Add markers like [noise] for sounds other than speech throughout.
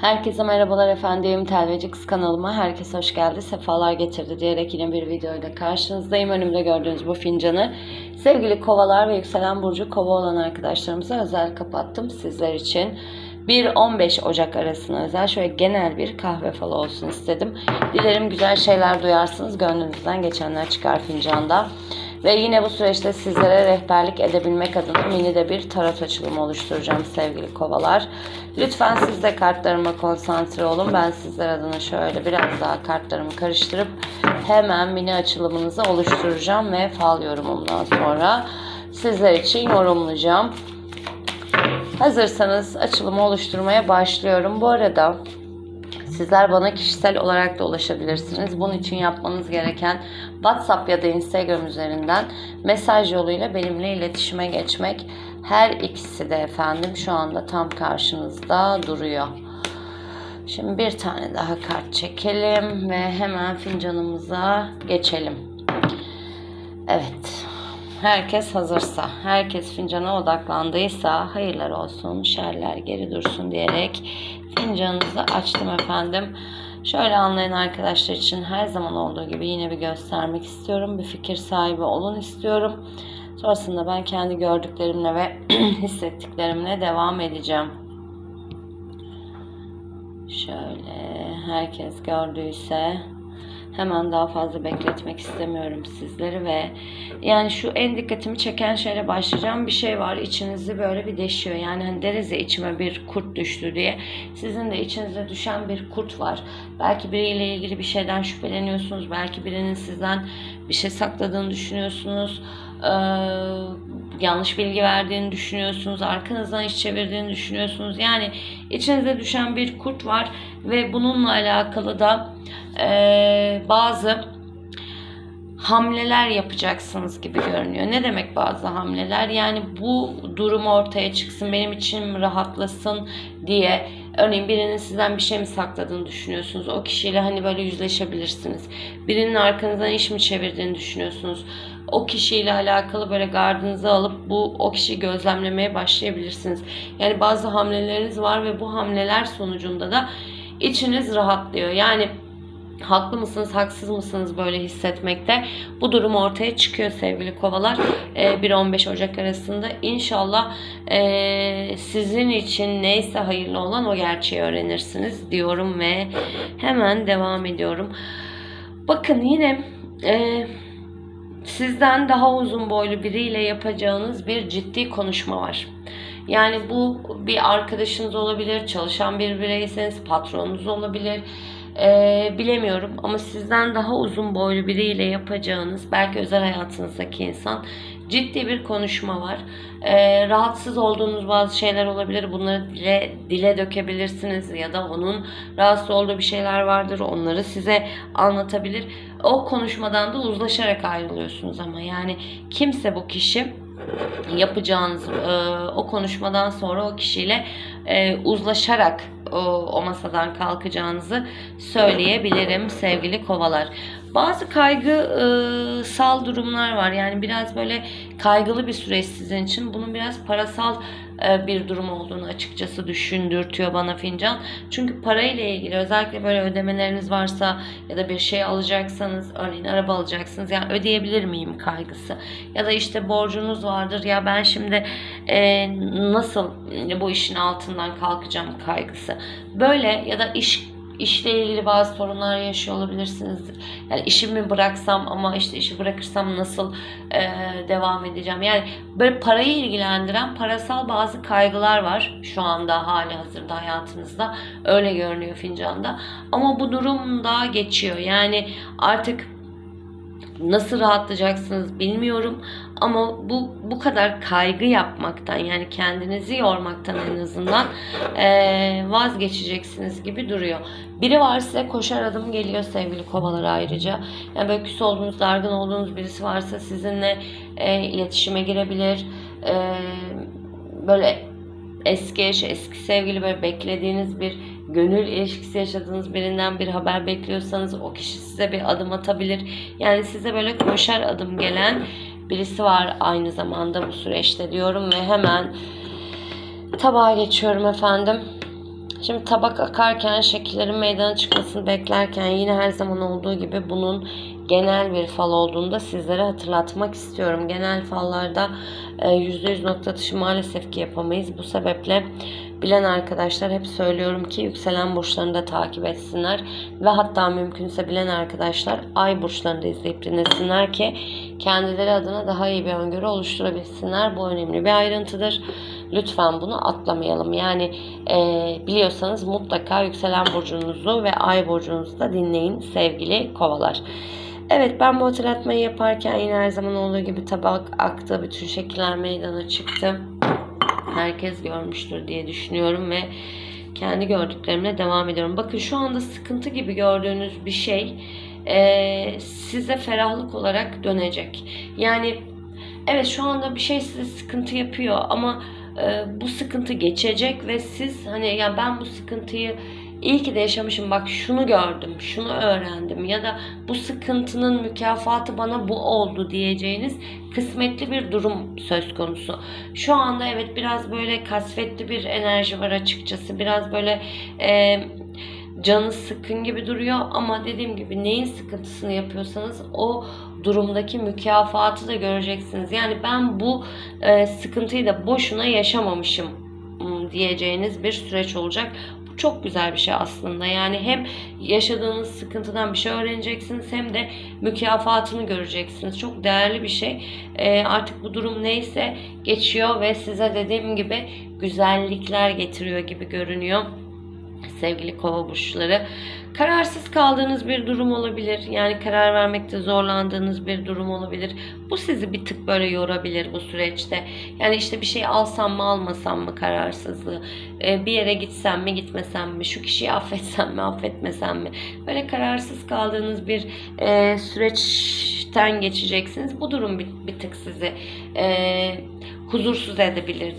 Herkese merhabalar efendim. Telveci Kız kanalıma herkes hoş geldi. Sefalar getirdi diyerek yine bir videoyla karşınızdayım. Önümde gördüğünüz bu fincanı sevgili kovalar ve yükselen burcu kova olan arkadaşlarımıza özel kapattım sizler için. 1-15 Ocak arasına özel şöyle genel bir kahve falı olsun istedim. Dilerim güzel şeyler duyarsınız. Gönlünüzden geçenler çıkar fincanda. Ve yine bu süreçte sizlere rehberlik edebilmek adına mini de bir tarot açılımı oluşturacağım sevgili kovalar. Lütfen siz de kartlarıma konsantre olun. Ben sizler adına şöyle biraz daha kartlarımı karıştırıp hemen mini açılımınızı oluşturacağım ve fal yorumumdan sonra sizler için yorumlayacağım. Hazırsanız açılımı oluşturmaya başlıyorum. Bu arada Sizler bana kişisel olarak da ulaşabilirsiniz. Bunun için yapmanız gereken WhatsApp ya da Instagram üzerinden mesaj yoluyla benimle iletişime geçmek. Her ikisi de efendim şu anda tam karşınızda duruyor. Şimdi bir tane daha kart çekelim ve hemen fincanımıza geçelim. Evet. Herkes hazırsa, herkes fincana odaklandıysa hayırlar olsun, şerler geri dursun diyerek fincanınızı açtım efendim. Şöyle anlayın arkadaşlar için her zaman olduğu gibi yine bir göstermek istiyorum. Bir fikir sahibi olun istiyorum. Sonrasında ben kendi gördüklerimle ve [clears throat] hissettiklerimle devam edeceğim. Şöyle herkes gördüyse hemen daha fazla bekletmek istemiyorum sizleri ve yani şu en dikkatimi çeken şeyle başlayacağım. Bir şey var içinizi böyle bir deşiyor. Yani hani deriz ya içime bir kurt düştü diye. Sizin de içinize düşen bir kurt var. Belki biriyle ilgili bir şeyden şüpheleniyorsunuz belki birinin sizden bir şey sakladığını düşünüyorsunuz. Ee, yanlış bilgi verdiğini düşünüyorsunuz, arkanızdan iş çevirdiğini düşünüyorsunuz. Yani içinize düşen bir kurt var ve bununla alakalı da e, bazı hamleler yapacaksınız gibi görünüyor. Ne demek bazı hamleler? Yani bu durum ortaya çıksın, benim içim rahatlasın diye Örneğin birinin sizden bir şey mi sakladığını düşünüyorsunuz. O kişiyle hani böyle yüzleşebilirsiniz. Birinin arkanızdan iş mi çevirdiğini düşünüyorsunuz. O kişiyle alakalı böyle gardınızı alıp bu o kişiyi gözlemlemeye başlayabilirsiniz. Yani bazı hamleleriniz var ve bu hamleler sonucunda da içiniz rahatlıyor. Yani haklı mısınız, haksız mısınız böyle hissetmekte? Bu durum ortaya çıkıyor sevgili kovalar. Ee, 1-15 Ocak arasında inşallah e, sizin için neyse hayırlı olan o gerçeği öğrenirsiniz diyorum ve hemen devam ediyorum. Bakın yine e, sizden daha uzun boylu biriyle yapacağınız bir ciddi konuşma var. Yani bu bir arkadaşınız olabilir, çalışan bir bireyseniz patronunuz olabilir ee, bilemiyorum ama sizden daha uzun boylu biriyle yapacağınız belki özel hayatınızdaki insan ciddi bir konuşma var. Ee, rahatsız olduğunuz bazı şeyler olabilir. Bunları dile, dile dökebilirsiniz ya da onun rahatsız olduğu bir şeyler vardır. Onları size anlatabilir. O konuşmadan da uzlaşarak ayrılıyorsunuz ama yani kimse bu kişi yapacağınız e, o konuşmadan sonra o kişiyle e, uzlaşarak o, o masadan kalkacağınızı söyleyebilirim sevgili kovalar. Bazı kaygısal durumlar var. Yani biraz böyle kaygılı bir süreç sizin için. Bunun biraz parasal e, bir durum olduğunu açıkçası düşündürtüyor bana fincan. Çünkü parayla ilgili özellikle böyle ödemeleriniz varsa ya da bir şey alacaksanız örneğin araba alacaksınız yani ödeyebilir miyim kaygısı ya da işte borcunuz vardır ya ben şimdi e, nasıl bu işin altından kalkacağım kaygısı. Böyle ya da iş işle ilgili bazı sorunlar yaşıyor olabilirsiniz. Yani işimi bıraksam ama işte işi bırakırsam nasıl e, devam edeceğim? Yani böyle parayı ilgilendiren parasal bazı kaygılar var şu anda hali hazırda hayatınızda. Öyle görünüyor fincanda. Ama bu durum da geçiyor. Yani artık nasıl rahatlayacaksınız bilmiyorum ama bu bu kadar kaygı yapmaktan yani kendinizi yormaktan en azından e, vazgeçeceksiniz gibi duruyor. Biri var size koşar adım geliyor sevgili kovalar ayrıca. Yani böyle küs olduğunuz, dargın olduğunuz birisi varsa sizinle e, iletişime girebilir. E, böyle eski eş, eski sevgili böyle beklediğiniz bir gönül ilişkisi yaşadığınız birinden bir haber bekliyorsanız o kişi size bir adım atabilir. Yani size böyle koşar adım gelen birisi var aynı zamanda bu süreçte diyorum ve hemen tabağa geçiyorum efendim. Şimdi tabak akarken şekillerin meydana çıkmasını beklerken yine her zaman olduğu gibi bunun genel bir fal olduğunu da sizlere hatırlatmak istiyorum. Genel fallarda e, %100 nokta atışı maalesef ki yapamayız. Bu sebeple bilen arkadaşlar hep söylüyorum ki yükselen burçlarını da takip etsinler ve hatta mümkünse bilen arkadaşlar ay burçlarını da izleyip dinlesinler ki kendileri adına daha iyi bir öngörü oluşturabilsinler. Bu önemli bir ayrıntıdır. Lütfen bunu atlamayalım. Yani e, biliyorsanız mutlaka yükselen burcunuzu ve ay burcunuzu da dinleyin sevgili kovalar. Evet ben bu hatırlatmayı yaparken yine her zaman olduğu gibi tabak aktı. Bütün şekiller meydana çıktı. Herkes görmüştür diye düşünüyorum ve kendi gördüklerimle devam ediyorum. Bakın şu anda sıkıntı gibi gördüğünüz bir şey e, size ferahlık olarak dönecek. Yani evet şu anda bir şey size sıkıntı yapıyor ama e, bu sıkıntı geçecek ve siz hani ya ben bu sıkıntıyı iyi ki de yaşamışım bak şunu gördüm, şunu öğrendim ya da bu sıkıntının mükafatı bana bu oldu diyeceğiniz kısmetli bir durum söz konusu. Şu anda evet biraz böyle kasvetli bir enerji var açıkçası. Biraz böyle e, canı sıkın gibi duruyor ama dediğim gibi neyin sıkıntısını yapıyorsanız o durumdaki mükafatı da göreceksiniz. Yani ben bu e, sıkıntıyı da boşuna yaşamamışım diyeceğiniz bir süreç olacak. Çok güzel bir şey aslında. Yani hem yaşadığınız sıkıntıdan bir şey öğreneceksiniz hem de mükafatını göreceksiniz. Çok değerli bir şey. E, artık bu durum neyse geçiyor ve size dediğim gibi güzellikler getiriyor gibi görünüyor sevgili kova burçları. Kararsız kaldığınız bir durum olabilir. Yani karar vermekte zorlandığınız bir durum olabilir. Bu sizi bir tık böyle yorabilir bu süreçte. Yani işte bir şey alsam mı almasam mı kararsızlığı. Ee, bir yere gitsem mi gitmesem mi. Şu kişiyi [laughs] affetsem mi affetmesem mi. Böyle kararsız kaldığınız bir e, süreçten geçeceksiniz. Bu durum bir, bir tık sizi e, huzursuz edebilir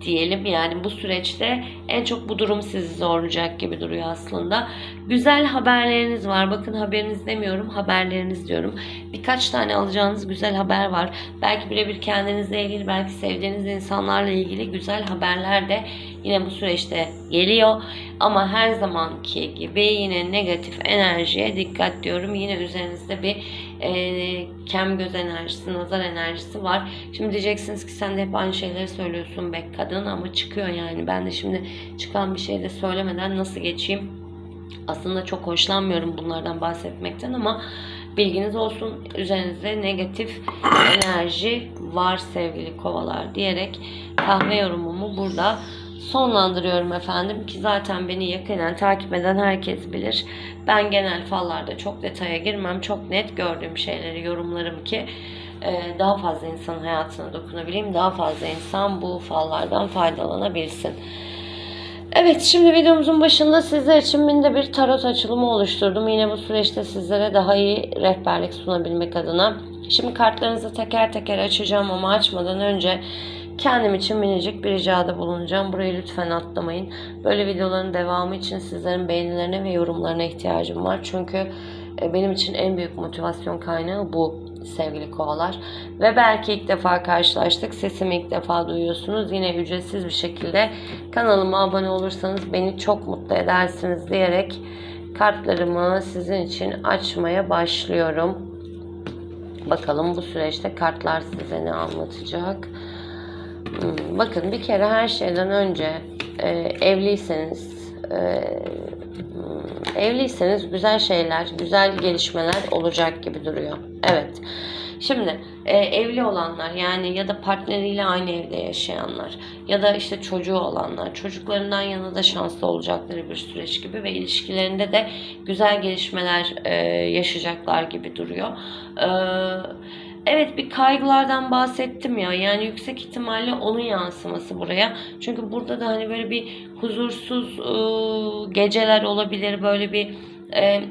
diyelim. Yani bu süreçte en çok bu durum sizi zorlayacak gibi duruyor aslında. Güzel haberleriniz var. Bakın haberiniz demiyorum, haberleriniz diyorum. Birkaç tane alacağınız güzel haber var. Belki birebir kendinizle ilgili, belki sevdiğiniz insanlarla ilgili güzel haberler de yine bu süreçte geliyor. Ama her zamanki gibi yine negatif enerjiye dikkat diyorum. Yine üzerinizde bir e, kem göz enerjisi, nazar enerjisi var. Şimdi diyeceksiniz ki sen de hep aynı şeyleri söylüyorsun be kadın ama çıkıyor yani. Ben de şimdi çıkan bir şey de söylemeden nasıl geçeyim? Aslında çok hoşlanmıyorum bunlardan bahsetmekten ama bilginiz olsun üzerinizde negatif enerji var sevgili kovalar diyerek kahve yorumumu burada sonlandırıyorum efendim ki zaten beni yakinen takip eden herkes bilir. Ben genel fallarda çok detaya girmem. Çok net gördüğüm şeyleri yorumlarım ki e, daha fazla insanın hayatına dokunabileyim. Daha fazla insan bu fallardan faydalanabilsin. Evet şimdi videomuzun başında sizler için minde bir tarot açılımı oluşturdum. Yine bu süreçte sizlere daha iyi rehberlik sunabilmek adına. Şimdi kartlarınızı teker teker açacağım ama açmadan önce kendim için minicik bir ricada bulunacağım. Burayı lütfen atlamayın. Böyle videoların devamı için sizlerin beğenilerine ve yorumlarına ihtiyacım var. Çünkü e, benim için en büyük motivasyon kaynağı bu sevgili kovalar. Ve belki ilk defa karşılaştık. Sesimi ilk defa duyuyorsunuz. Yine ücretsiz bir şekilde kanalıma abone olursanız beni çok mutlu edersiniz diyerek kartlarımı sizin için açmaya başlıyorum. Bakalım bu süreçte kartlar size ne anlatacak. Hmm, Bakın bir kere her şeyden önce e, evliyseniz e, evliyseniz güzel şeyler, güzel gelişmeler olacak gibi duruyor. Evet. Şimdi e, evli olanlar yani ya da partneriyle aynı evde yaşayanlar ya da işte çocuğu olanlar çocuklarından yana da şanslı olacakları bir süreç gibi ve ilişkilerinde de güzel gelişmeler e, yaşayacaklar gibi duruyor. Eee Evet bir kaygılardan bahsettim ya. Yani yüksek ihtimalle onun yansıması buraya. Çünkü burada da hani böyle bir huzursuz e, geceler olabilir. Böyle bir e,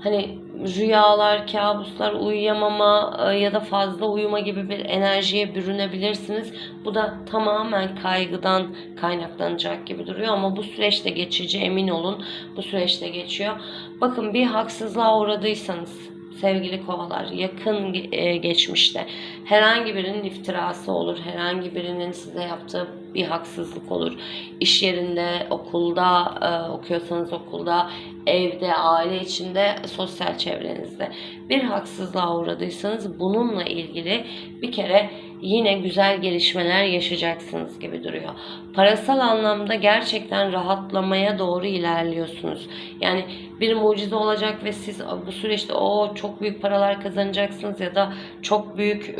hani rüyalar, kabuslar, uyuyamama e, ya da fazla uyuma gibi bir enerjiye bürünebilirsiniz. Bu da tamamen kaygıdan kaynaklanacak gibi duruyor ama bu süreçte geçici emin olun. Bu süreçte geçiyor. Bakın bir haksızlığa uğradıysanız sevgili kovalar yakın e, geçmişte herhangi birinin iftirası olur. Herhangi birinin size yaptığı bir haksızlık olur. İş yerinde, okulda, e, okuyorsanız okulda, evde, aile içinde, sosyal çevrenizde bir haksızlığa uğradıysanız bununla ilgili bir kere yine güzel gelişmeler yaşayacaksınız gibi duruyor. Parasal anlamda gerçekten rahatlamaya doğru ilerliyorsunuz. Yani bir mucize olacak ve siz bu süreçte o çok büyük paralar kazanacaksınız ya da çok büyük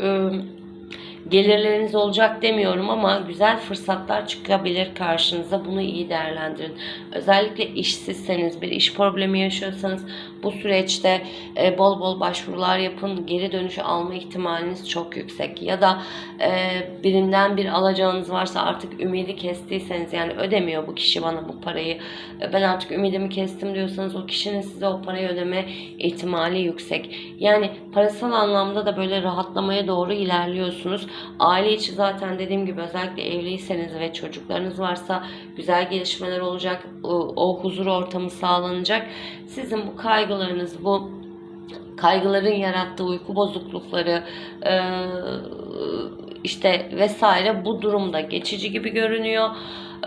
gelirleriniz olacak demiyorum ama güzel fırsatlar çıkabilir karşınıza. Bunu iyi değerlendirin. Özellikle işsizseniz, bir iş problemi yaşıyorsanız bu süreçte e, bol bol başvurular yapın. Geri dönüşü alma ihtimaliniz çok yüksek. Ya da e, birinden bir alacağınız varsa artık ümidi kestiyseniz yani ödemiyor bu kişi bana bu parayı. e, Ben artık ümidimi kestim diyorsanız o kişinin size o parayı ödeme ihtimali yüksek. Yani parasal anlamda da böyle rahatlamaya doğru ilerliyorsunuz. Aile içi zaten dediğim gibi özellikle evliyseniz ve çocuklarınız varsa güzel gelişmeler olacak. O, o huzur ortamı sağlanacak. Sizin bu kaygılarınız, bu kaygıların yarattığı uyku bozuklukları eee, işte vesaire bu durumda geçici gibi görünüyor.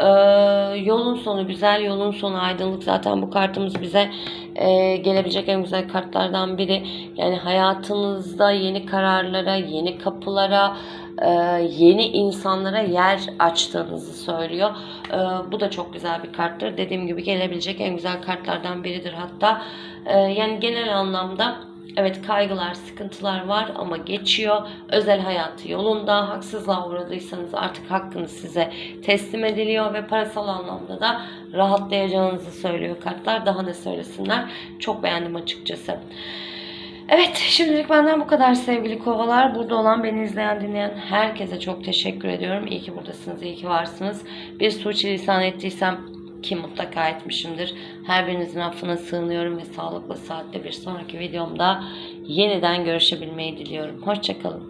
Eee, yolun sonu güzel, yolun sonu aydınlık. Zaten bu kartımız bize eee, gelebilecek en güzel kartlardan biri. Yani hayatınızda yeni kararlara, yeni kapılara, eee, yeni insanlara yer açtığınızı söylüyor. Eee, bu da çok güzel bir karttır. Dediğim gibi gelebilecek en güzel kartlardan biridir hatta. Eee, yani genel anlamda Evet kaygılar, sıkıntılar var ama geçiyor. Özel hayatı yolunda. Haksızlığa uğradıysanız artık hakkınız size teslim ediliyor ve parasal anlamda da rahatlayacağınızı söylüyor kartlar. Daha ne söylesinler. Çok beğendim açıkçası. Evet şimdilik benden bu kadar sevgili kovalar. Burada olan beni izleyen dinleyen herkese çok teşekkür ediyorum. İyi ki buradasınız, iyi ki varsınız. Bir suçilisan ettiysem ki mutlaka etmişimdir. Her birinizin affına sığınıyorum ve sağlıklı saatte bir sonraki videomda yeniden görüşebilmeyi diliyorum. Hoşçakalın.